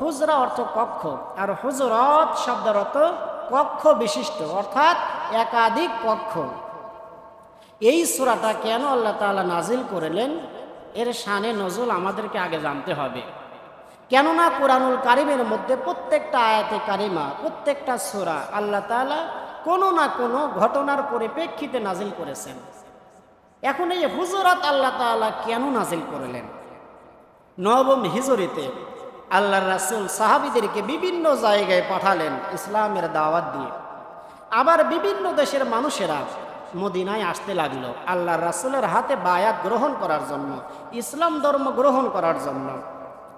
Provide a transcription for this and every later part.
হুজরা অর্থ কক্ষ, আর হুজরত শব্দের অর্থ কক্ষ বিশিষ্ট, অর্থাৎ একাধিক কক্ষ। এই সূরাটা কেন আল্লাহ তাআলা নাজিল করলেন? এর শানে নজুল আমাদেরকে আগে জানতে হবে। কেননা কোরআনুল কারিমের মধ্যে প্রত্যেকটা আয়াতে কারিমা, প্রত্যেকটা সূরা আল্লাহ তাআলা কোনো না কোনো ঘটনার পরিপ্রেক্ষিতে নাজিল করেছেন। এখন এই হুজরাত আল্লাহ তাআলা কেন নাজিল করলেন? নবম হিজরিতে আল্লাহর রাসুল সাহাবিদেরকে বিভিন্ন জায়গায় পাঠালেন ইসলামের দাওয়াত দিয়ে। আবার বিভিন্ন দেশের মানুষেরা মদিনায় আসতে লাগল আল্লাহর রাসুলের হাতে বায়াত গ্রহণ করার জন্য, ইসলাম ধর্ম গ্রহণ করার জন্য।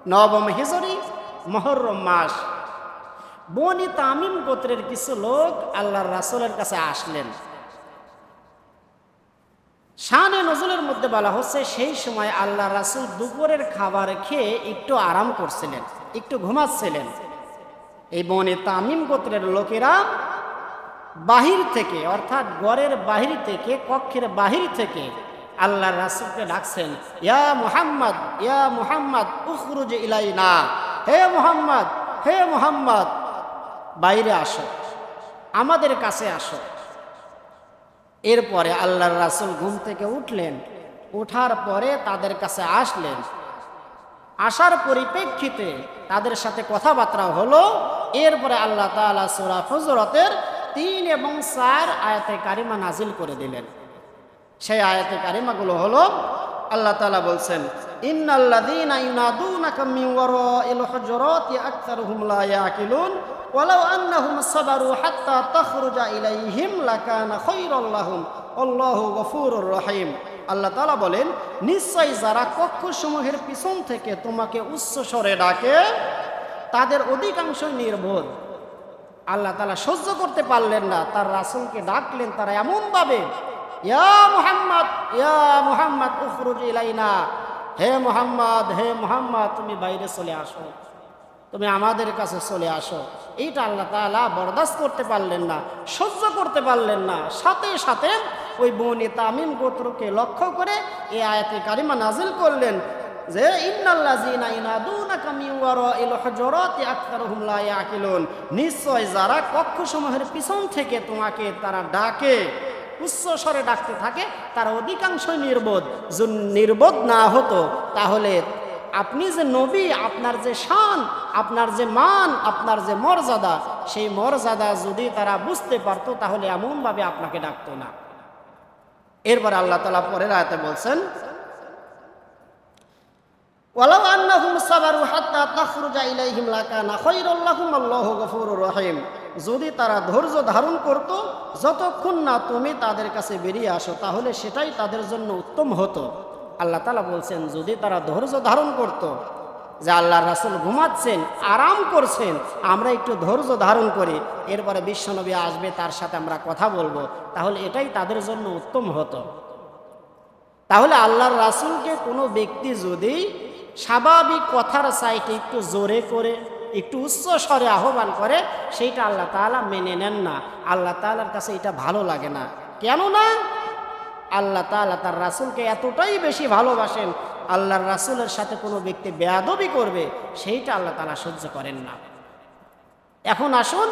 নবম হিজরি, মহরম মাস। বনি তামিম গোত্রের কিছু লোক আল্লাহর রাসুলের কাছে আসলেন। শানে নজরুলের মধ্যে বলা হচ্ছে, সেই সময় আল্লাহ রাসুল দুপুরের খাবার খেয়ে একটু আরাম করছিলেন, একটু ঘুমাচ্ছিলেন। এই বনে তামিম গোত্রের লোকেরা বাহির থেকে, অর্থাৎ গড়ের বাহির থেকে, কক্ষের বাহির থেকে আল্লাহ রাসুলকে ডাকছেন, ইয়া মুহাম্মদ ইয়া মুহাম্মদ, উখরুজ ইলাইনা, হে মুহাম্মদ হে মুহাম্মদ, বাইরে আসো, আমাদের কাছে আসো। এরপরে আল্লাহর রাসুল ঘুম থেকে উঠলেন। ওঠার পরে তাদের কাছে আসলেন। আসার পরিপ্রেক্ষিতে তাদের সাথে কথাবার্তা হলো, এরপরে আল্লাহ তালা সুরা ফজরতের তিন এবং চার আয়াতে কারিমা নাজিল করে দিলেন। সেই আয়াতে কারিমাগুলো হলো আল্লাহ তাআলা বলছেন আল্লাহু বলেন, নিশ্চয় যারা কক্ষসমূহের পিছন থেকে তোমাকে উচ্চ স্বরে ডাকে, তাদের অধিকাংশ নির্বোধ। আল্লাহ তালা সহ্য করতে পারলেন না, তার রাসুলকে ডাকলেন তারা এমন এমনভাবে ইয়া মুহাম্মদ ইয়া মুহাম্মদ, উখরুজ ইলাইনা। হে মুহাম্মদ হে মুহাম্মদ, তুমি বাইরে চলে আসো। তুমি আমাদের কাছে চলে আসো। এইটা আল্লাহ তাআলা বরদাস্ত করতে পারলেন না, সহ্য করতে পারলেন না। সাথে সাথে ওই বনি তামিম গোত্রকে লক্ষ্য করে এই আয়াতে কারিমা নাজিল করলেন যে নিশ্চয় যারা কক্ষসমূহের পিছন থেকে তোমাকে তারা ডাকে। উচ্চ স্বরে ডাকতে থাকে, তার অধিকাংশই নির্বোধ। নির্বোধ না হতো, তাহলে আপনি যে নবী, আপনার যে শান, আপনার যে মান, আপনার যে মর্যাদা, সেই মর্যাদা যদি তারা বুঝতে পারতো, তাহলে এমনভাবে আপনাকে ডাকতো না। এরপর আল্লাহ তালা পরের আয়তে বলছেন, ওয়ালাউ আন্নাহুম সাবারু হাত্তা তাখরুজা ইলাইহিম লাকানা খায়রুল আল্লাহু গফুরুর রহিম। যদি তারা ধৈর্য ধারণ করত, যতক্ষণ না তুমি তাদের কাছে বেরিয়ে আসো, তাহলে সেটাই তাদের জন্য উত্তম হতো। আল্লাহ তালা বলছেন, যদি তারা ধৈর্য ধারণ করত যে আল্লাহ রাসুল ঘুমাচ্ছেন, আরাম করছেন, আমরা একটু ধৈর্য ধারণ করি, এরপরে বিশ্বনবী আসবে, তার সাথে আমরা কথা বলব, তাহলে এটাই তাদের জন্য উত্তম হতো। তাহলে আল্লাহর রাসুলকে কোনো ব্যক্তি যদি স্বাভাবিক কথার সাইটে একটু জোরে করে একটু উচ্চ স্বরে আহ্বান করে, সেইটা আল্লাহ তাআলা মেনে নেন না। আল্লাহ তাআলার কাছে এটা ভালো লাগে না। কেননা আল্লাহ তাআলা তার রাসুলকে এতটাই বেশি ভালোবাসেন, আল্লাহর রাসুলের সাথে কোনো ব্যক্তি বেয়াদবি করবে, সেইটা আল্লাহ তাআলা সহ্য করেন না। এখন আসুন,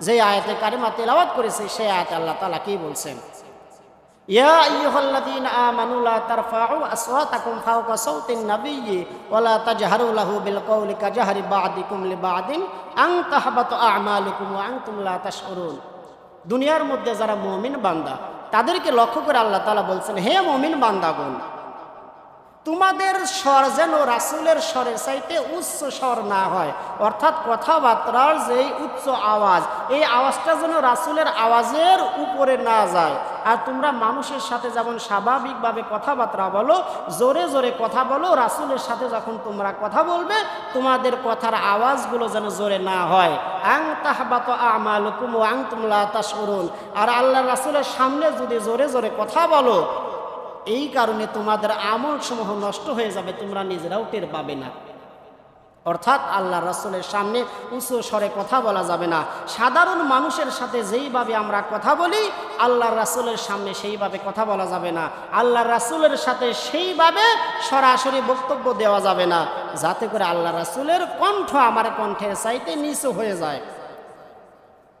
যে আয়াতে কারিমা তেলাওয়াত করেছে, সেই আয়াতে আল্লাহ তালা কি বলছেন? ইয়া আইয়ুহাল্লাযীনা আমানু লা তারফা'উ আসওয়াতাকুম ফাওকা সাওতিন নাবিয়্যি ওয়া লা তাজহারু লাহু বিল কওলি কাজহারি বা'দিকুম লিবা'দিন আন তাহবাতু আ'মালুকুম ওয়া আনতুম লা তাশউরুন। দুনিয়ার মধ্যে যারা মুমিন বান্দা, তাদেরকে লক্ষ্য করে আল্লাহ তাআলা বলছেন, হে মুমিন বান্দাগণ, তোমাদের স্বর যেন রাসুলের স্বরের চাইতে উচ্চ স্বর না হয়। অর্থাৎ কথাবার্তার যেই উচ্চ আওয়াজ, এই আওয়াজটা যেন রাসুলের আওয়াজের উপরে না যায়। আর তোমরা মানুষের সাথে যেমন স্বাভাবিকভাবে কথাবার্তা বলো, জোরে জোরে কথা বলো, রাসুলের সাথে যখন তোমরা কথা বলবে, তোমাদের কথার আওয়াজগুলো যেন জোরে না হয়। আং তাহবাত আমালুকুম আং তুমলা তাসরুন আর আল্লাহ রাসুলের সামনে যদি জোরে জোরে কথা বলো, এই কারণে তোমাদের আমল সমূহ নষ্ট হয়ে যাবে, তোমরা নিজেরাও টের পাবে না। অর্থাৎ আল্লাহ রাসুলের সামনে উঁচু স্বরে কথা বলা যাবে না। সাধারণ মানুষের সাথে যেইভাবে আমরা কথা বলি, আল্লাহ রাসুলের সামনে সেইভাবে কথা বলা যাবে না। আল্লাহ রাসুলের সাথে সেইভাবে সরাসরি বক্তব্য দেওয়া যাবে না। যাতে করে আল্লাহ রাসুলের কণ্ঠ আমার কণ্ঠের চাইতে নিচু হয়ে যায়।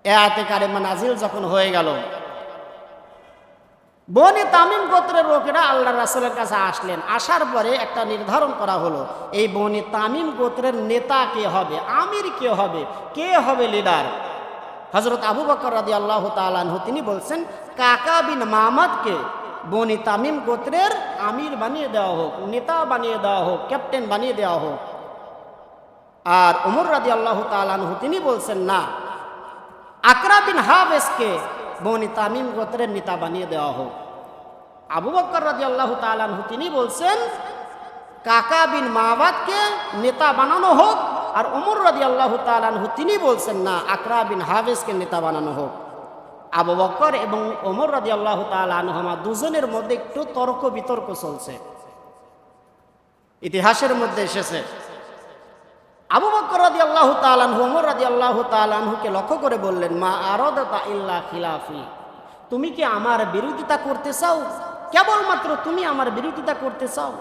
এ আতে কারেমা নাজিল যখন হয়ে গেল বনি তামিম গোত্রের লোকেরা আল্লাহ রাসুলের কাছে আসলেন। আসার পরে একটা নির্ধারণ করা হলো, এই বনি তামিম গোত্রের নেতা কে হবে? আমির কে হবে? কে হবে লিডার? হজরত আবু বকর রাদি আল্লাহ তালানহ তিনি বলছেন, কাকা বিন মামাদকে বনি তামিম গোত্রের আমির বানিয়ে দেওয়া হোক, নেতা বানিয়ে দেওয়া হোক, ক্যাপ্টেন বানিয়ে দেওয়া হোক। আর ওমর রাদি আল্লাহ তালানহ তিনি বলছেন, না। আকরা বিন হাফেজকে বনি তামিম গোত্রের নেতা বানিয়ে দেওয়া হোক। আবু বক্কর রাজি আল্লাহ তালানহু তিনি বলছেন, কাকা বিন মাবাদকে নেতা বানানো হোক, আর ওমর রাজি আল্লাহ তালানহু তিনি বলছেন, না, আকরা বিন হাফেজকে নেতা বানানো হোক। আবু বক্কর এবং ওমর রাজি আল্লাহ তালানহমা দুজনের মধ্যে একটু তর্ক বিতর্ক চলছে। ইতিহাসের মধ্যে এসেছে আবু বকর রাদি আল্লাহ তালানহু ওমর রাদি আল্লাহ তালানহুকে লক্ষ্য করে বললেন, মা আরদতা ইল্লা খিলাফি। তুমি কি আমার বিরোধিতা করতে চাও? কেবলমাত্র তুমি আমার বিরোধিতা করতে চাও?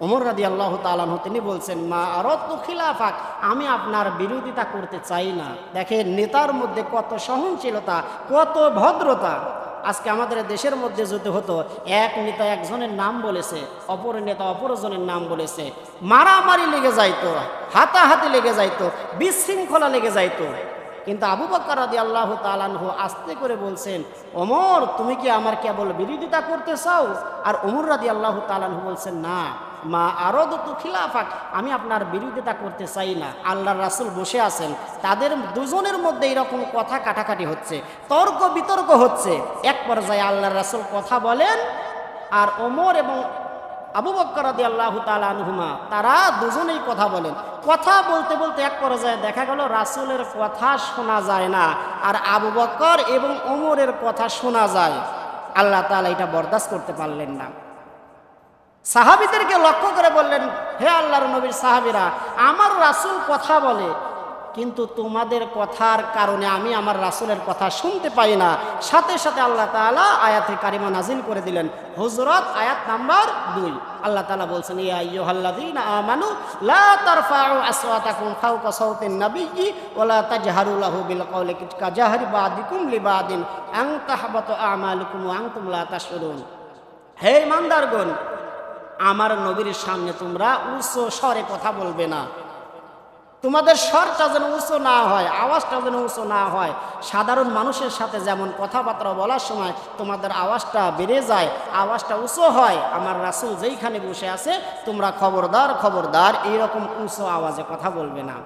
ওমর রাদি আল্লাহ তালানহু তিনি বলছেন, মা আরদ তো খিলাফাক, আমি আপনার বিরোধিতা করতে চাই না। দেখেন, নেতার মধ্যে কত সহনশীলতা, কত ভদ্রতা। আজকে আমাদের দেশের মধ্যে যদি হতো, এক নেতা একজনের নাম বলেছে, অপর নেতা অপরজনের নাম বলেছে, মারামারি লেগে যাইতো, হাতাহাতি লেগে যাইতো, বিশৃঙ্খলা লেগে যাইতো। কিন্তু আবু বকর রাদি আল্লাহ তালানহু আস্তে করে বলছেন, ওমর, তুমি কি আমার কেবল বিরোধিতা করতে চাও? আর ওমর রাদি আল্লাহ তালানহু বলছেন, না, মা আরও তো খিলাফাক, আমি আপনার বিরোধিতা করতে চাই না। আল্লাহর রাসুল বসে আছেন, তাদের দুজনের মধ্যে এরকম কথা কাটাকাটি হচ্ছে, তর্ক বিতর্ক হচ্ছে। এক পর্যায়ে আল্লাহর রাসুল কথা বলেন, আর ওমর এবং আবু বক্কর রাদি আল্লাহ তালহুমা তারা দুজনেই কথা বলেন। কথা বলতে বলতে এক পর্যায়ে দেখা গেল, রাসুলের কথা শোনা যায় না, আর আবু বক্কর এবং ওমরের কথা শোনা যায়। আল্লাহ তালা এটা বরদাস্ত করতে পারলেন না। সাহাবিদেরকে লক্ষ্য করে বললেন, হে আল্লাহর নবীর সাহাবিরা, আমার রাসুল কথা বলে কিন্তু তোমাদের কথার কারণে আমি আমার রাসুলের কথা শুনতে পাই না। সাথে সাথে আল্লাহ তালা আয়াতে কারিমা নাজিল করে দিলেন। হুজরত আয়াত নাম্বার দুই। আল্লাহ তালা বলছেন আমানু আমালুকুম হে আমার নবীর সামনে তোমরা উচ্চ স্বরে কথা বলবে না। তোমাদের স্বরটা যেন উঁচু না হয়, আওয়াজটা যেন উঁচু না হয়। সাধারণ মানুষের সাথে যেমন কথাবার্তা বলার সময় তোমাদের আওয়াজটা বেড়ে যায়, আওয়াজটা উঁচু হয়, আমার রাসুল যেইখানে বসে আছে, তোমরা খবরদার খবরদার, এইরকম উঁচু আওয়াজে কথা বলবে না।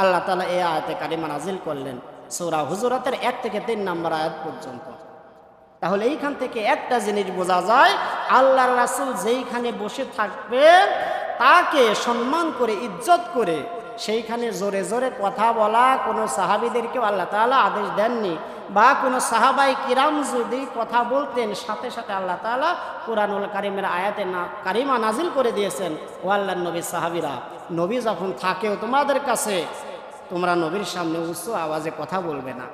আল্লাহ তালা এ আয়াতে কারিমা নাজিল করলেন, সৌরা হুজুরাতের এক থেকে তিন নম্বর আয়াত পর্যন্ত। তাহলে এইখান থেকে একটা জিনিস বোঝা যায়, আল্লাহর রাসুল যেইখানে বসে থাকবে, তাকে সম্মান করে, ইজ্জত করে সেইখানে জোরে জোরে কথা বলা, কোনো সাহাবিদেরকেও আল্লাহ তালা আদেশ দেননি বা কোনো সাহাবাই কিরাম যদি কথা বলতেন, সাথে সাথে আল্লাহ তাআলা কোরআনুল কারিমের আয়াতে না, কারিমা নাজিল করে দিয়েছেন। ও আল্লাহ নবী সাহাবিরা, নবী যখন থাকেও তোমাদের কাছে, তোমরা নবীর সামনে উচ্চ আওয়াজে কথা বলবে না।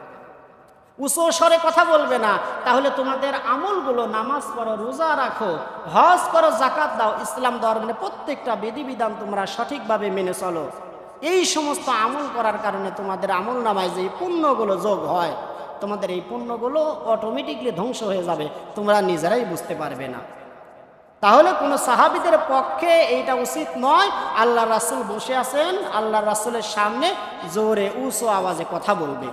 উঁচু স্বরে কথা বলবে না। তাহলে তোমাদের আমলগুলো নামাজ পড়ো, রোজা রাখো, হজ করো জাকাত দাও, ইসলাম ধর্মের প্রত্যেকটা বিধিবিধান তোমরা সঠিকভাবে মেনে চলো। এই সমস্ত আমল করার কারণে তোমাদের আমল নামায় যে পুণ্যগুলো যোগ হয়, তোমাদের এই পুণ্যগুলো অটোমেটিকলি ধ্বংস হয়ে যাবে, তোমরা নিজেরাই বুঝতে পারবে না। তাহলে কোনো সাহাবিদের পক্ষে এইটা উচিত নয়, আল্লাহ রাসুল বসে আছেন, আল্লাহ রাসুলের সামনে জোরে উঁচু আওয়াজে কথা বলবে।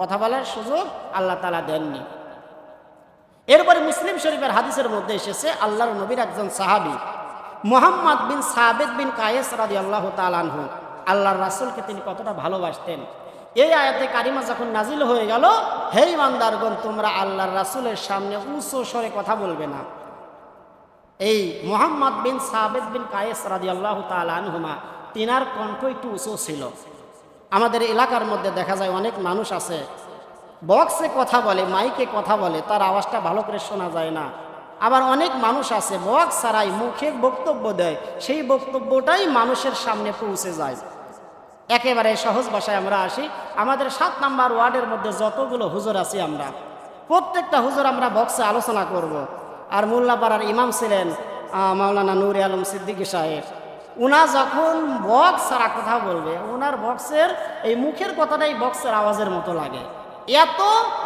কথা বলার সুযোগ আল্লাহ তালা দেননি। এরপরে মুসলিম শরীফের হাদিসের মধ্যে এসেছে, আল্লাহর নবীর একজন সাহাবি, Mohammad bin Sabit bin Kayes রাদি আল্লাহ তালানহু আল্লাহর রাসুলকে তিনি কতটা ভালোবাসতেন। এই আয়াতে কারিমা যখন নাজিল হয়ে গেল, হে ইমানদারগণ, তোমরা আল্লাহর রাসুলের সামনে উঁচু স্বরে কথা বলবে না। এই Mohammad bin Sabit bin Kayes রাদি আল্লাহ তালানহুমা তিনার কণ্ঠ একটু উঁচু ছিল। আমাদের এলাকার মধ্যে দেখা যায় অনেক মানুষ আছে, বক্সে কথা বলে, মাইকে কথা বলে, তার আওয়াজটা ভালো করে শোনা যায় না। আবার অনেক মানুষ আছে, বক্স ছাড়াই মুখে বক্তব্য দেয়, সেই বক্তব্যটাই মানুষের সামনে পৌঁছে যায়। একেবারে সহজ ভাষায় আমরা আসি। আমাদের সাত নাম্বার ওয়ার্ডের মধ্যে যতগুলো হুজুর আছি আমরা, প্রত্যেকটা হুজুর আমরা বক্সে আলোচনা করব। আর মোল্লাপাড়ার ইমাম ছিলেন মাওলানা নুরে আলম সিদ্দিকী সাহেব। উনা যখন বক্স ছাড়া কথা বলবে ওনার বক্সের এই মুখের কথাটাই বক্সের আওয়াজের মতো লাগে। এত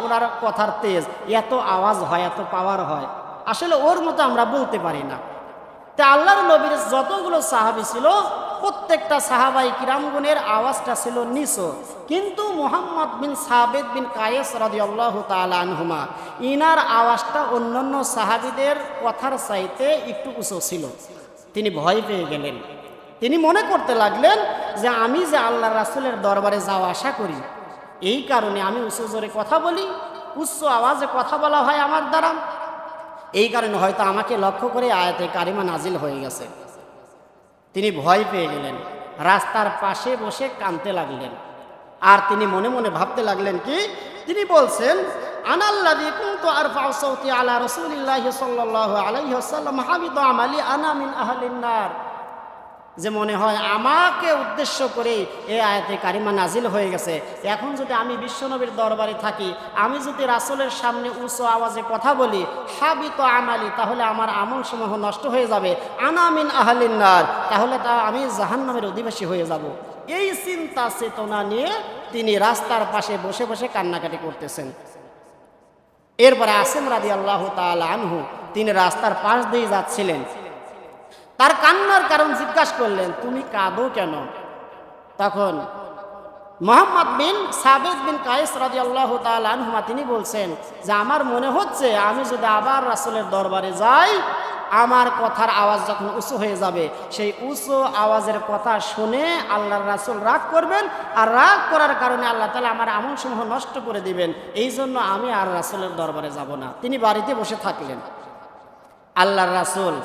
ওনার কথার তেজ, এত আওয়াজ হয়, এত পাওয়ার হয়। আসলে ওর মতো আমরা বলতে পারি না। তা আল্লাহর নবীর যতগুলো সাহাবি ছিল প্রত্যেকটা সাহাবাই কিরামগুনের আওয়াজটা ছিল নিচো কিন্তু Mohammad bin Sabit bin Kayes রাদিয়াল্লাহু তাআলা আনহুমা, ইনার আওয়াজটা অন্যান্য সাহাবিদের কথার চাইতে একটু উঁচু ছিল। তিনি ভয় পেয়ে গেলেন। তিনি মনে করতে লাগলেন যে আমি যে আল্লাহ রাসূলের দরবারে যাওয়া আশা করি, এই কারণে আমি উঁচু জোরে কথা বলি, উচ্চ আওয়াজে কথা বলা হয় আমার দ্বারা। এই কারণে হয়তো আমাকে লক্ষ্য করে আয়াতে কারিমা নাজিল হয়ে গেছে। তিনি ভয় পেয়ে গেলেন। রাস্তার পাশে বসে কাঁদতে লাগলেন। আর তিনি মনে মনে ভাবতে লাগলেন কি? তিনি বলছেন আনাল্লাদি সাউতি আলা রসুল্লাহ আলাই আলাইহি ওয়াসাল্লাম হাবিদ আমালি আনা মিন আহলিন নার। যে মনে হয় আমাকে উদ্দেশ্য করে এ আয়াতে কারিমা নাজিল হয়ে গেছে। এখন যদি আমি বিশ্বনবীর দরবারে থাকি, আমি যদি রাসুলের সামনে উঁচু আওয়াজে কথা বলি, সাবিত আমালি, তাহলে আমার আমল সমূহ নষ্ট হয়ে যাবে। আনামিন আহলিন নার, তাহলে তা আমি জাহান্নামের অধিবাসী হয়ে যাব। এই চিন্তা চেতনা নিয়ে তিনি রাস্তার পাশে বসে বসে কান্নাকাটি করতেছেন। এরপরে আসেম রাদি আল্লাহ তাআলা আনহু, তিনি রাস্তার পাশ দিয়ে যাচ্ছিলেন। তার কান্নার কারণ জিজ্ঞাসা করলেন, তুমি কাঁদো কেন? তখন Mohammad bin Sabit bin Kayes রাজি আল্লাহ আনহুমা তিনি বলছেন যে, আমার মনে হচ্ছে আমি যদি আবার রাসুলের দরবারে যাই, আমার কথার আওয়াজ যখন উঁচু হয়ে যাবে, সেই উঁচু আওয়াজের কথা শুনে আল্লাহর রাসুল রাগ করবেন আর রাগ করার কারণে আল্লাহ তালা আমার আমল সমূহ নষ্ট করে দিবেন। এই জন্য আমি আর রাসুলের দরবারে যাব না। তিনি বাড়িতে বসে থাকলেন। আল্লাহর রাসূল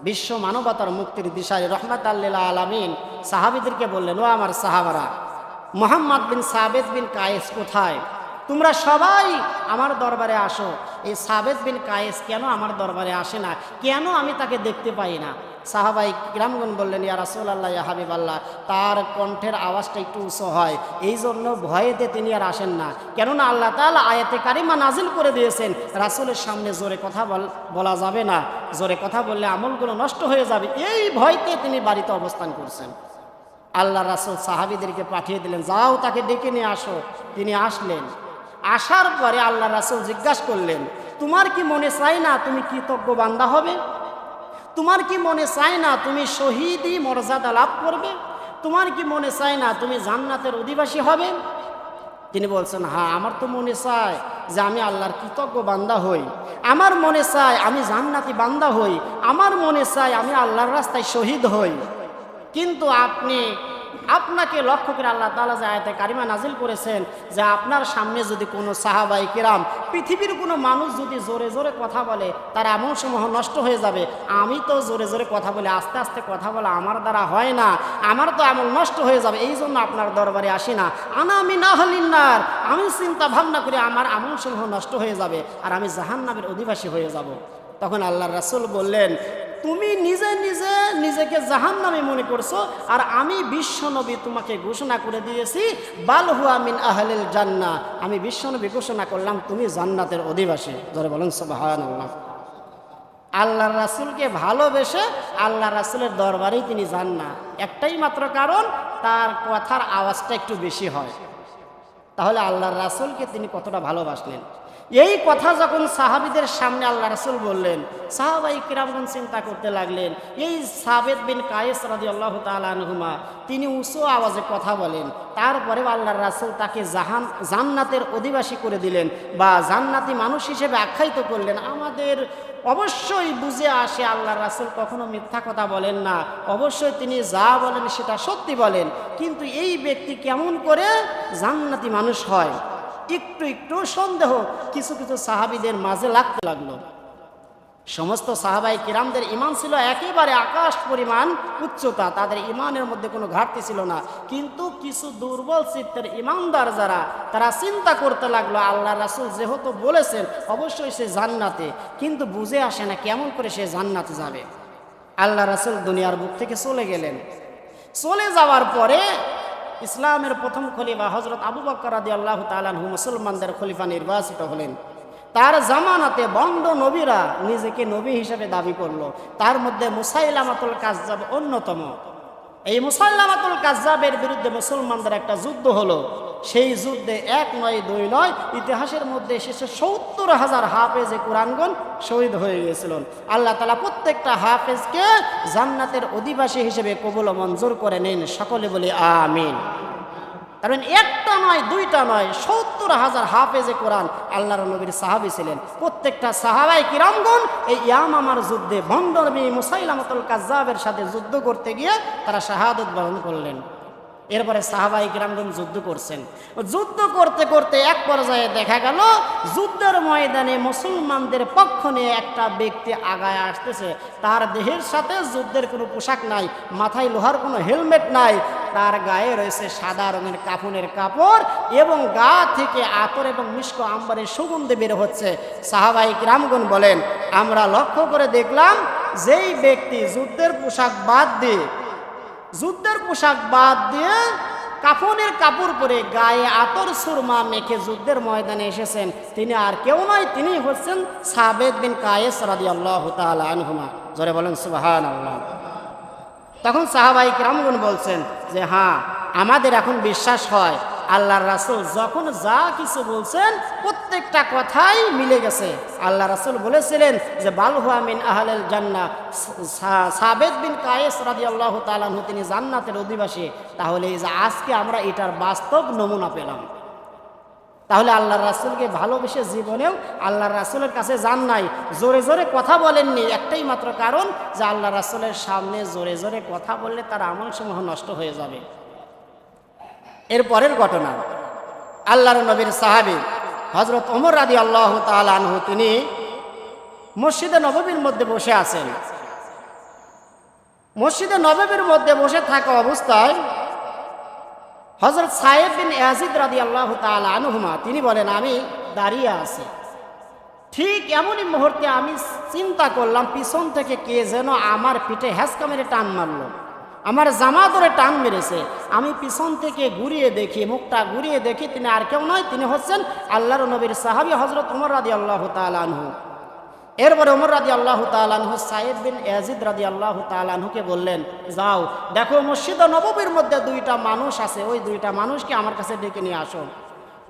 বিশ্ব মানবতার মুক্তির দিশায় রহমত আল্লাহ আলমিন সাহাবিদেরকে বললেন, ও আমার সাহাবারা, Mohammad bin Sabit bin Kayes কোথায়? তোমরা সবাই আমার দরবারে আসো। এই সাবেদ বিন কায়েস কেন আমার দরবারে আসে না? কেন আমি তাকে দেখতে পাই না? সাহাবাই কিরামগন বললেন, ইয়া রাসুল আল্লাহ ইয়া হাবিব আল্লাহ তার কণ্ঠের আওয়াজটা একটু উঁচু হয়। এই জন্য ভয়েতে তিনি আর আসেন না। কেননা আল্লাহ তাআলা আয়াতে কারিমা নাজিল করে দিয়েছেন। রাসূলের সামনে জোরে কথা বলা যাবে না। জোরে কথা বললে আমলগুলো নষ্ট হয়ে যাবে। এই ভয়তে তিনি বাড়িতে অবস্থান করছেন। আল্লাহ রাসূল সাহাবিদেরকে পাঠিয়ে দিলেন, যাও, তাকে ডেকে নিয়ে আসো। তিনি আসলেন। আসার পরে আল্লাহ রাসূল জিজ্ঞাসা করলেন, তোমার কি মনে চাই না তুমি কৃতজ্ঞ বান্দা হবে? তোমার কি মনে চায় না তুমি শহীদই মর্যাদা লাভ করবে? তোমার কি মনে চায় না তুমি জান্নাতের অধিবাসী হবে? তিনি বলছেন হ্যাঁ আমার তো মনে চায় যে আমি আল্লাহর কৃতজ্ঞ বান্দা হই। আমার মনে চায় আমি জান্নাতি বান্দা হই। আমার মনে চায় আমি আল্লাহর রাস্তায় শহীদ হই। কিন্তু আপনি আপনাকে লক্ষ্য করে আল্লাহ তাআলা যে আয়াতে কারিমা নাজিল করেছেন যে আপনার সামনে যদি কোনো সাহাবাই কেরাম পৃথিবীর কোনো মানুষ যদি জোরে জোরে কথা বলে, তার এমন সমূহ নষ্ট হয়ে যাবে। আমি তো জোরে জোরে কথা বলে, আস্তে আস্তে কথা বলা আমার দ্বারা হয় না। আমার তো এমন নষ্ট হয়ে যাবে এই জন্য আপনার দরবারে আসি না। আনা আমি না হলিনার আমি চিন্তা ভাবনা করে আমার আমল সমূহ নষ্ট হয়ে যাবে আর আমি জাহান্নামের অধিবাসী হয়ে যাব। তখন আল্লাহ রাসুল বললেন তুমি নিজে নিজে নিজেকে জাহান্নামে মনে করছ, আর আমি বিশ্বনবী তোমাকে ঘোষণা করে দিয়েছি বালহুয়া মিন আহলিল জান্নাহ। আমি বিশ্বনবী ঘোষণা করলাম, তুমি জান্নাতের অধিবাসী। ধরে বলেন, সুবহানাল্লাহ। আল্লাহ রাসূলকে ভালোবেসে আল্লাহ রাসূলের দরবারেই তিনি যান না একটাই মাত্র কারণ, তার কথার আওয়াজটা একটু বেশি হয়। তাহলে আল্লাহর রাসূলকে তিনি কতটা ভালোবাসলেন? এই কথা যখন সাহাবিদের সামনে আল্লাহ রাসূল বললেন, সাহাবাই কিরামগণ চিন্তা করতে লাগলেন, এই সাবেদ বিন কায়েস রাদি আল্লাহ তালুমা তিনি উঁচু আওয়াজে কথা বলেন তারপরে আল্লাহর রাসুল তাকে জাহান, জান্নাতের অধিবাসী করে দিলেন বা জান্নাতি মানুষ হিসেবে আখ্যায়িত করলেন। আমাদের অবশ্যই বুঝে আসে আল্লাহ রাসুল কখনো মিথ্যা কথা বলেন না, অবশ্যই তিনি যা বলেন সেটা সত্যি বলেন, কিন্তু এই ব্যক্তি কেমন করে জান্নাতি মানুষ হয়? একটু একটু সন্দেহ। কিছু কিছু সাহাবিদের মাঝে লাগতে লাগল। সমস্ত সাহাবাই কিরামদের ইমান ছিল একেবারে আকাশ পরিমাণ উচ্চতা। তাদের ইমানের মধ্যে কোনো ঘাটতি ছিল না। কিন্তু কিছু দুর্বল চিত্তের ইমানদার যারা, তারা চিন্তা করতে লাগল, আল্লাহ রাসুল যেহেতু বলেছেন, অবশ্যই সে জান্নাতে। কিন্তু বুঝে আসে না কেমন করে সে জান্নাতে যাবে। আল্লাহ রাসুল দুনিয়ার বুক থেকে চলে গেলেন। চলে যাওয়ার পরে ইসলামের প্রথম খলিফা হজরত আবু বকর রাদি আল্লাহ তালু মুসলমানদের খলিফা নির্বাচিত হলেন। তার জামানাতে বন্ড নবীরা নিজেকে নবী হিসেবে দাবি করল। তার মধ্যে মুসাইলামাতুল কাজ অন্যতম। এই মুসাল্লামাতুল কাজাবের বিরুদ্ধে মুসলমানদের একটা যুদ্ধ হলো। সেই যুদ্ধে এক নয়, দুই নয়, ইতিহাসের মধ্যে শেষে সত্তর হাজার হাফেজে কোরআনগণ শহীদ হয়ে গিয়েছিলেন। আল্লাহ তালা প্রত্যেকটা হাফেজকে জান্নাতের অধিবাসী হিসেবে কবুল মঞ্জুর করে নিন। সকলে বলে, আমিন। কারণ একটা নয়, দুইটা নয়, সত্তর হাজার হাফেজে কোরআন আল্লাহর নবীর সাহাবি ছিলেন। প্রত্যেকটা সাহাবাই কিরামগণ এই ইয়ামামার যুদ্ধে ভণ্ডরবি মুসাইলামতুল কাজাবের সাথে যুদ্ধ করতে গিয়ে তারা শাহাদত বরণ করলেন। এরপরে সাহাবাই কিরামগণ যুদ্ধ করছেন। যুদ্ধ করতে করতে এক পর্যায়ে দেখা গেল, যুদ্ধের ময়দানে মুসলমানদের পক্ষ নিয়ে একটা ব্যক্তি আগায় আসতেছে। তার দেহের সাথে যুদ্ধের কোনো পোশাক নাই, মাথায় লোহার কোনো হেলমেট নাই, তার গায়ে রয়েছে সাদা রঙের কাফনের কাপড় এবং গা থেকে আতর এবং মিষ্ক আম্বারের সুগন্ধে বের হচ্ছে। সাহাবাই কিরামগণ বলেন, আমরা লক্ষ্য করে দেখলাম, যেই ব্যক্তি যুদ্ধের পোশাক বাদ দিয়ে যুদ্ধের পোশাক বাদ দিয়ে কাফনের কাপড় পরে গায়ে আতর সুরমা মেখে যুদ্ধের ময়দানে এসেছেন। তিনি আর কেউ নয়, তিনি হচ্ছেন সাবেদ বিন কায়েস রাদি আল্লাহ আনহুমা। জোরে বলেন সুবাহান আল্লাহ তখন সাহাবাই কিরামগুন বলছেন যে হ্যাঁ আমাদের এখন বিশ্বাস হয় আল্লাহর রাসুল যখন যা কিছু বলছেন, প্রত্যেকটা কথাই মিলে গেছে। আল্লাহ রাসুল বলেছিলেন যে বালহুয়া মিন আহলেল জান্না সাবেদ বিন কায়েস রাদি আল্লাহ তালানহু তিনি জান্নাতের অধিবাসী। তাহলে এই যে আজকে আমরা এটার বাস্তব নমুনা পেলাম। তাহলে আল্লাহ রাসুলকে ভালোবেসে জীবনেও আল্লাহ রাসুলের কাছে যান নাই। জোরে জোরে কথা বলেননি। একটাই মাত্র কারণ যে আল্লাহ রাসুলের সামনে জোরে জোরে কথা বললে তার আমল সমূহ নষ্ট হয়ে যাবে। এর পরের ঘটনা। আল্লাহর নবীর সাহাবি হজরত ওমর রাদি আল্লাহ তালহু তিনি মসজিদে নববীর মধ্যে বসে আছেন। মসজিদে নববীর মধ্যে বসে থাকা অবস্থায় হজরত সাহেব বিন ইয়াজিদ রাদি আল্লাহ আনহুমা, তিনি বলেন, আমি দাঁড়িয়ে আছি। ঠিক এমনই মুহূর্তে আমি চিন্তা করলাম, পিছন থেকে কে যেন আমার পিঠে হ্যাসকা টান মারলো। আমার জামা ধরে টান মেরেছে। আমি পিছন থেকে ঘুরিয়ে দেখি, মুখটা ঘুরিয়ে দেখি, তিনি আর কেউ নয়, তিনি হচ্ছেন আল্লাহর নবীর সাহাবি হজরত উমর রাদি আল্লাহ আনহু। এরপরে ওমর রাদি আল্লাহ তালানহু সাইদ বিন ইয়াজিদ রাদি আল্লাহ তালানহুকে বললেন, যাও, দেখো মসজিদ নববীর মধ্যে দুইটা মানুষ আছে, ওই দুইটা মানুষকে আমার কাছে ডেকে নিয়ে আসো।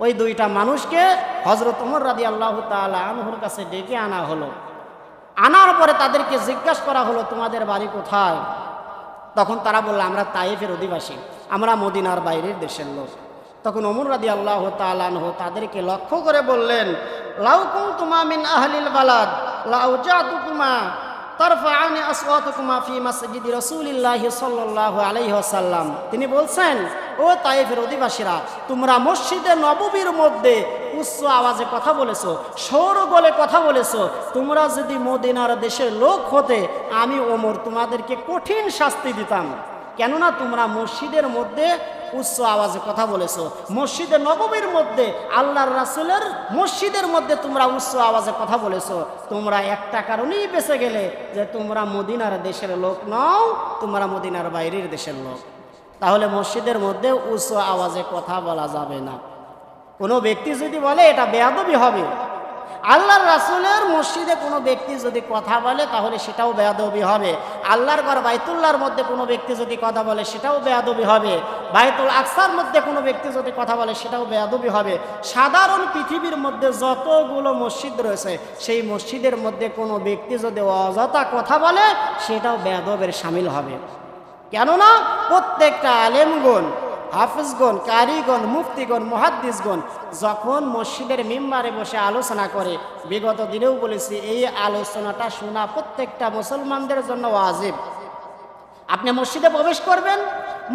ওই দুইটা মানুষকে হজরত ওমর রাদি আল্লাহ তালানহুর কাছে ডেকে আনা হলো। আনার পরে তাদেরকে জিজ্ঞাসা করা হলো, তোমাদের বাড়ি কোথায়? তখন তারা বলল, আমরা তাইফের অধিবাসী, আমরা মদিনার বাইরের দেশের লোক। তখন অমর রাদি আল্লাহ তালানহ তাদেরকে লক্ষ্য করে বললেন, লাউ তুমা মিন আহলিল বালাদ, লাউ জাতুকুমা তারফাআনি আসওয়াতুকুমা ফি মাসজিদি রাসূলিল্লাহি সাল্লাল্লাহু আলাইহি ওয়াসাল্লাম। তিনি বলছেন, ও তাইফের অধিবাসীরা, তোমরা মসজিদে নববীর মধ্যে উচ্চ আওয়াজে কথা বলেছ সৌর গলে কথা বলেছ। তোমরা যদি মদিনার দেশের লোক হতে, আমি ওমর তোমাদেরকে কঠিন শাস্তি দিতাম। কেননা তোমরা মসজিদের মধ্যে উচ্চ আওয়াজে কথা বলেছ। মসজিদে নবমীর মধ্যে আল্লাহর রাসুলের মসজিদের মধ্যে তোমরা উচ্চ আওয়াজে কথা বলেছ। তোমরা একটা কারণেই বেঁচে গেলে যে তোমরা মদিনার দেশের লোক নও, তোমরা মদিনার বাইরের দেশের লোক। তাহলে মসজিদের মধ্যে উচ্চ আওয়াজে কথা বলা যাবে না। কোনো ব্যক্তি যদি বলে, এটা বেয়াদবি হবে। আল্লাহর রাসুলের মসজিদে কোনো ব্যক্তি যদি কথা বলে, তাহলে সেটাও বেয়াদবি হবে। আল্লাহর ঘর বাইতুল্লাহর মধ্যে কোনো ব্যক্তি যদি কথা বলে, সেটাও বেয়াদবি হবে। বাইতুল আকসার মধ্যে কোনো ব্যক্তি যদি কথা বলে, সেটাও বেয়াদবি হবে। সাধারণ পৃথিবীর মধ্যে যতগুলো মসজিদ রয়েছে, সেই মসজিদের মধ্যে কোনো ব্যক্তি যদি অযথা কথা বলে, সেটাও বেয়াদবের সামিল হবে। কেননা প্রত্যেকটা আলেমগুন হাফিজগণ, কারিগণ, মুফতিগণ, মহাদ্দিসগণ যখন মসজিদের মেম্বারে বসে আলোচনা করে, বিগত দিনেও বলেছি, এই আলোচনাটা শোনা প্রত্যেকটা মুসলমানদের জন্য ওয়াজিব। আপনি মসজিদে প্রবেশ করবেন।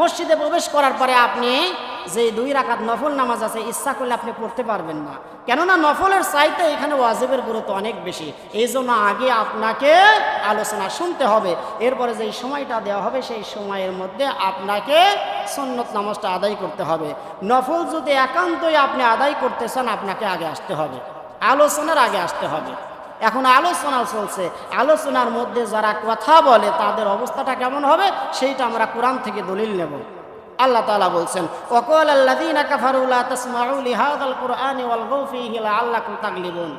মসজিদে প্রবেশ করার পরে আপনি যে দুই রাকাত নফল নামাজ আছে, ইচ্ছা করলে আপনি পড়তে পারবেন না। কেননা নফলের চাইতে এখানে ওয়াজিবের গুরুত্ব অনেক বেশি। এই জন্য আগে আপনাকে আলোচনা শুনতে হবে। এরপরে যেই সময়টা দেওয়া হবে, সেই সময়ের মধ্যে আপনাকে সন্নত নামাজটা আদায় করতে হবে। নফল যদি একান্তই আপনি আদায় করতে চান, আপনাকে আগে আসতে হবে। আলোচনার আগে আসতে হবে। এখন আলোচনা চলছে। আলোচনার মধ্যে যারা কথা বলে, তাদের অবস্থাটা কেমন হবে সেইটা আমরা কোরআন থেকে দলিল নেব। আল্লাহ তালা বলছেন, ওয়াকাল আল্লাহ কাফারু লা তাসমাউ আল কুরআন আল্লাহ তাগলিবুন।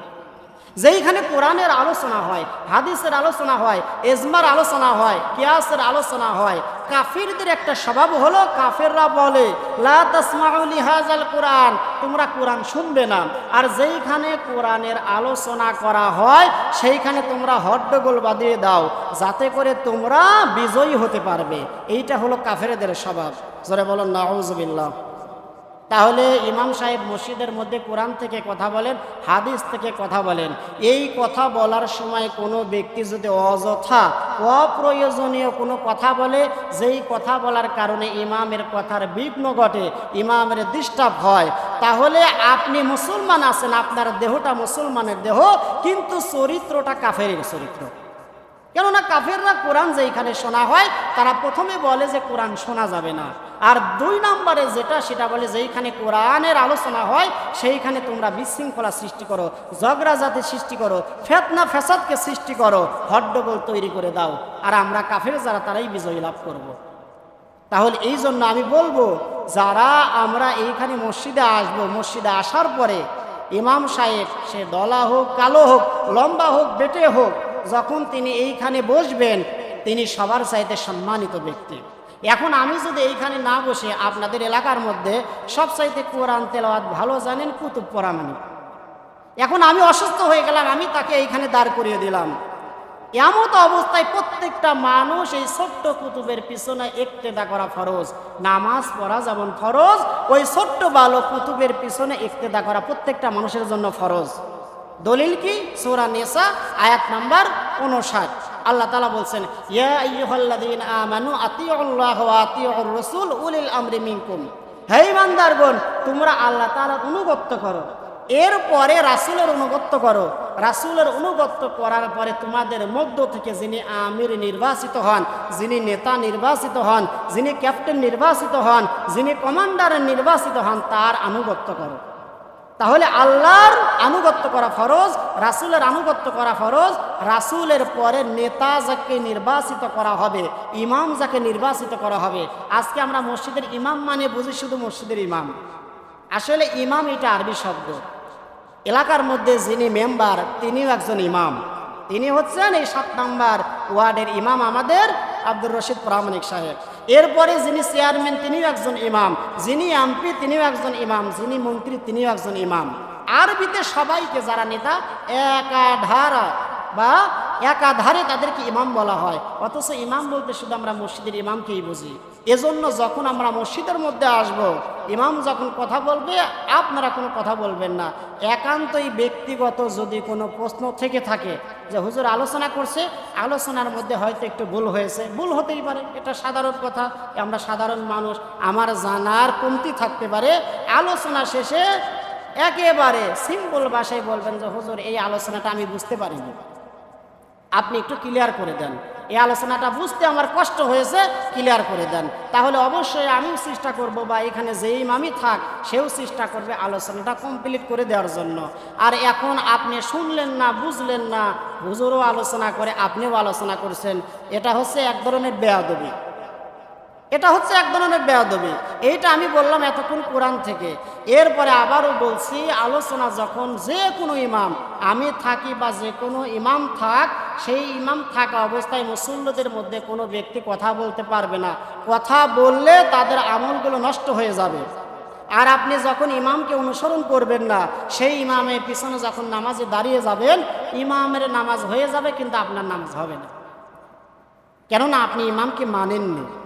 যেইখানে কোরআনের আলোচনা হয়, হাদিসের আলোচনা হয় এজমার আলোচনা হয়, কিয়াসের আলোচনা হয়, কাফিরদের একটা স্বভাব হলো, কাফেররা বলে, লা তাসমাউ লিহাযাল কোরআন তোমরা কোরআন শুনবে না। আর যেইখানে কোরআনের আলোচনা করা হয়, সেইখানে তোমরা হট্টগোল বাঁধিয়ে দাও, যাতে করে তোমরা বিজয়ী হতে পারবে। এইটা হলো কাফেরদের স্বভাব। জোরে বলো নাউজুবিল্লাহ তাহলে ইমাম সাহেব মসজিদের মধ্যে কোরআন থেকে কথা বলেন, হাদিস থেকে কথা বলেন। এই কথা বলার সময় কোনো ব্যক্তি যদি অযথা, অপ্রয়োজনীয় কোনো কথা বলে, যেই কথা বলার কারণে ইমামের কথার বিঘ্ন ঘটে, ইমামের ডিস্টার্ব হয়, তাহলে আপনি মুসলমান আছেন, আপনার দেহটা মুসলমানের দেহ, কিন্তু চরিত্রটা কাফেরের চরিত্র। কেননা কাফেররা কোরআন যেইখানে শোনা হয়, তারা প্রথমে বলে যে কোরআন শোনা যাবে না আর দুই নম্বরে যেটা, সেটা বলে যেইখানে কোরআনের আলোচনা হয়, সেইখানে তোমরা বিশৃঙ্খলা সৃষ্টি করো ঝগড়া জাতি সৃষ্টি করো, ফেতনা ফেসাদকে সৃষ্টি করো হড্ডগোল তৈরি করে দাও আর আমরা কাফের যারা, তারাই বিজয়ী লাভ করব। তাহলে এই জন্য আমি বলব, যারা আমরা এইখানে মসজিদে আসব, মসজিদে আসার পরে, ইমাম সাহেব, সে দলা হোক, কালো হোক, লম্বা হোক, বেটে হোক যখন তিনি এইখানে বসবেন, তিনি সবার চাইতে সম্মানিত ব্যক্তি। এখন আমি যদি এইখানে না বসে আপনাদের এলাকার মধ্যে সব চাইতে কোরআন তেলাওয়াত ভালো জানেন, কুতুব পরামানি এখন আমি অসুস্থ হয়ে গেলাম, আমি তাকে এইখানে দাঁড় করিয়ে দিলাম। এমত অবস্থায় প্রত্যেকটা মানুষ এই ছোট্ট কুতুবের পিছনে একতেদা করা ফরজ। নামাজ পড়া যেমন ফরজ, ওই ছোট্ট বালক কুতুবের পিছনে একতেদা করা প্রত্যেকটা মানুষের জন্য ফরজ। দলিল কি? সূরা নেসা, আয়াত নাম্বার উনষাট আল্লাহ তালা বলছেন আমানু রাসূল উলিল আমরি মিনকুম। হে ইমানদারগণ, তোমরা আল্লাহ তাআলার অনুগত্য করো। এরপরে রাসূলের অনুগত্য করো। রাসুলের অনুগত্য করার পরে তোমাদের মধ্য থেকে যিনি আমির নির্বাচিত হন, যিনি নেতা নির্বাচিত হন, যিনি ক্যাপ্টেন নির্বাচিত হন, যিনি কমান্ডার নির্বাচিত হন, তার আনুগত্য করো। তাহলে আল্লাহর আনুগত্য করা ফরজ, রাসূলের আনুগত্য করা ফরজ, রাসূলের পরে নেতা যাকে নির্বাচিত করা হবে, ইমাম যাকে নির্বাচিত করা হবে। আজকে আমরা মসজিদের ইমাম মানে বুঝি শুধু মসজিদের ইমাম। আসলে ইমাম এটা আরবি শব্দ। এলাকার মধ্যে যিনি মেম্বার, তিনিও একজন ইমাম। তিনি হচ্ছেন এই সাত নম্বর ওয়ার্ডের ইমাম আমাদের আব্দুর রশিদ প্রামাণিক সাহেব। এরপরে যিনি চেয়ারম্যান, তিনিও একজন ইমাম। যিনি এমপি, তিনিও একজন ইমাম। যিনি মন্ত্রী, তিনিও একজন ইমাম। আরবিতে সবাইকে যারা নেতা, একাধারা বা একাধারে তাদেরকে ইমাম বলা হয়। অথচ ইমাম বলতে শুধু আমরা মসজিদের ইমামকেই বুঝি। এজন্য যখন আমরা মসজিদের মধ্যে আসব, ইমাম যখন কথা বলবে, আপনারা কোনো কথা বলবেন না। একান্তই ব্যক্তিগত যদি কোনো প্রশ্ন থেকে থাকে যে হুজুর আলোচনা করছে, আলোচনার মধ্যে হয়তো একটু ভুল হয়েছে। ভুল হতেই পারে, এটা সাধারণ কথা। আমরা সাধারণ মানুষ, আমার জানার কমতি থাকতে পারে। আলোচনা শেষে একেবারে সিম্পল ভাষায় বলবেন যে হুজুর এই আলোচনাটা আমি বুঝতে পারিনি। আপনি একটু ক্লিয়ার করে দেন। এই আলোচনাটা বুঝতে আমার কষ্ট হয়েছে ক্লিয়ার করে দেন। তাহলে অবশ্যই আমিও চেষ্টা করব বা এখানে যেই মামি থাক, সেও চেষ্টা করবে আলোচনাটা কমপ্লিট করে দেওয়ার জন্য। আর এখন আপনি শুনলেন না, বুঝলেন না, হুজুরও আলোচনা করে, আপনিও আলোচনা করছেন, এটা হচ্ছে এক ধরনের বেয়াদবি। এটা হচ্ছে এক ধরনের বেয়াদবি। এইটা আমি বললাম এতক্ষণ কোরআন থেকে। এরপরে আবারও বলছি, আলোচনা যখন যে কোনো ইমাম, আমি থাকি বা যে কোনো ইমাম থাক, সেই ইমাম থাকা অবস্থায় মুসল্লদের মধ্যে কোনো ব্যক্তি কথা বলতে পারবে না। কথা বললে তাদের আমলগুলো নষ্ট হয়ে যাবে। আর আপনি যখন ইমামকে অনুসরণ করবেন না, সেই ইমামের পিছনে যখন নামাজে দাঁড়িয়ে যাবেন, ইমামের নামাজ হয়ে যাবে, কিন্তু আপনার নামাজ হবে না। কেননা আপনি ইমামকে মানেননি।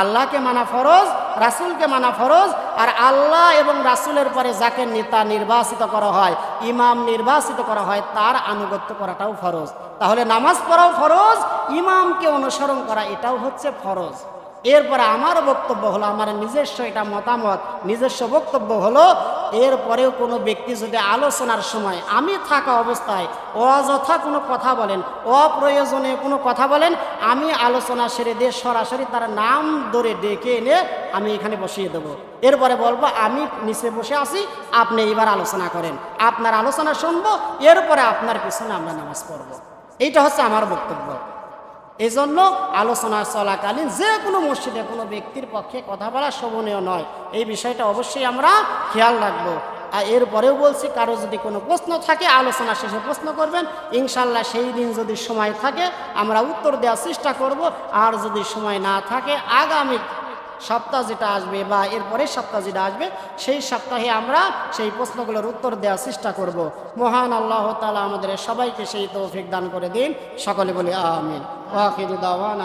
আল্লাহকে মানা ফরজ, রাসুলকে মানা ফরজ, আর আল্লাহ এবং রাসুলের পরে যাকে নেতা নির্বাচিত করা হয়, ইমাম নির্বাচিত করা হয়, তার আনুগত্য করাটাও ফরজ। তাহলে নামাজ পড়াও ফরজ, ইমামকে অনুসরণ করা এটাও হচ্ছে ফরজ। এরপরে আমার বক্তব্য হলো, আমার নিজস্ব এটা মতামত, নিজস্ব বক্তব্য হলো, এরপরেও কোনো ব্যক্তি যদি আলোচনার সময় আমি থাকা অবস্থায় অযথা কোনো কথা বলেন, অপ্রয়োজনীয় কোনো কথা বলেন, আমি আলোচনা সেরে দিয়ে সরাসরি তার নাম ধরে ডেকে এনে আমি এখানে বসিয়ে দেবো। এরপরে বলব, আমি নিচে বসে আছি, আপনি এবার আলোচনা করেন। আপনার আলোচনা শুনব, এরপরে আপনার পিছনে আমরা নামাজ পড়ব। এইটা হচ্ছে আমার বক্তব্য। এই জন্য আলোচনা চলাকালীন যে কোনো মসজিদে কোনো ব্যক্তির পক্ষে কথা বলা শোভনীয় নয়। এই বিষয়টা অবশ্যই আমরা খেয়াল রাখব। আর এরপরেও বলছি, কারও যদি কোনো প্রশ্ন থাকে, আলোচনা শেষে প্রশ্ন করবেন। ইনশাল্লাহ সেই দিন যদি সময় থাকে, আমরা উত্তর দেওয়ার চেষ্টা করব। আর যদি সময় না থাকে, আগামী সপ্তাহ যেটা আসবে বা এরপরের সপ্তাহ যেটা আসবে, সেই সপ্তাহে আমরা সেই প্রশ্নগুলোর উত্তর দেওয়ার চেষ্টা করব। মহান আল্লাহ তালা আমাদের সবাইকে সেই তৌফিক দান করে দিন। সকলে বলি ওয়াকিদুদ্দাওয়ান